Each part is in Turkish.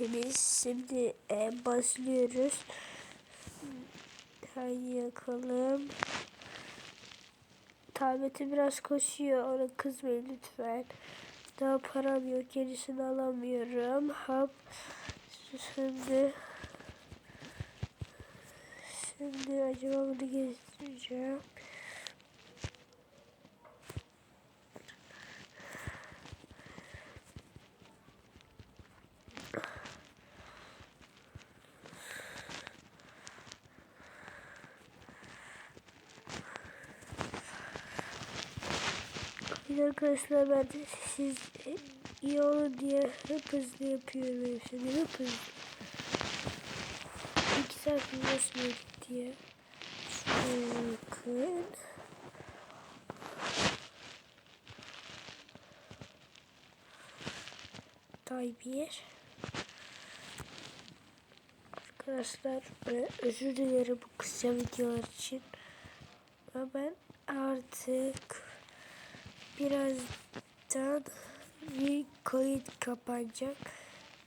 hepimiz. Şimdi e, başlıyoruz. Hadi yakalım. Tableti biraz koşuyor. Ona kızmayın lütfen. Daha param yok. Gerisini alamıyorum. Hop. Şimdi Şimdi acaba bunu gezdireceğim. Arkadaşlar ben de siz iyi olun diye hep hızlı yapıyorum hepsini hep hızlı. İki saat nasıl diye. Bakın. Day bir. Arkadaşlar e, özür dilerim bu kısa videolar için. Ama ben artık birazdan bir kayıt kapanacak.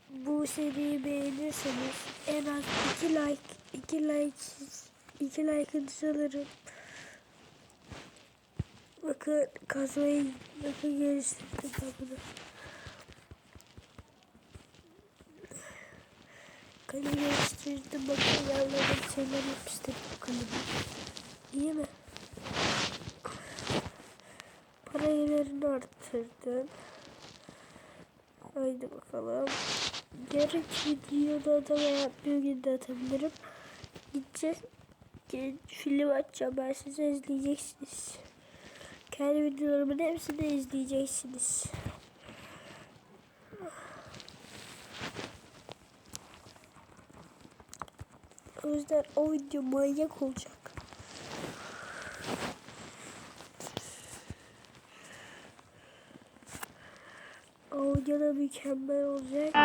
Bu seriyi beğenirseniz en az 2 like 2 like 2 like'ınızı alırım. Bakın kazmayı bakın geliştirdim bunu. Kalemi geliştirdim bakın yerlere şeyler yapıştırdım kalemi. İyi mi? Gelirini arttırdım. Haydi bakalım. Yarın videoda da veya bir gün de atabilirim. Gideceğiz. Film açacağım ben size izleyeceksiniz. Kendi videolarımın hepsini izleyeceksiniz. O yüzden o video manyak olacak. Da mükemmel olacak.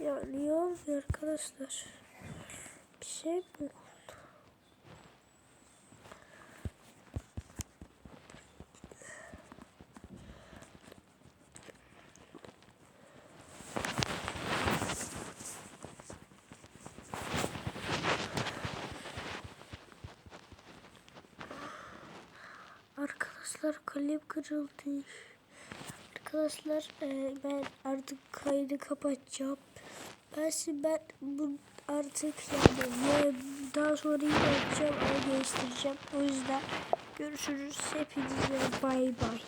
Ya niye olmuyor arkadaşlar? Bir şey mi oldu? Arkadaşlar kalem kırıldı. Arkadaşlar e, ben artık kaydı kapatacağım. Ben şimdi ben bu artık yani ya daha sonra yine yapacağım ama değiştireceğim. O yüzden görüşürüz. Hepinize bay bay.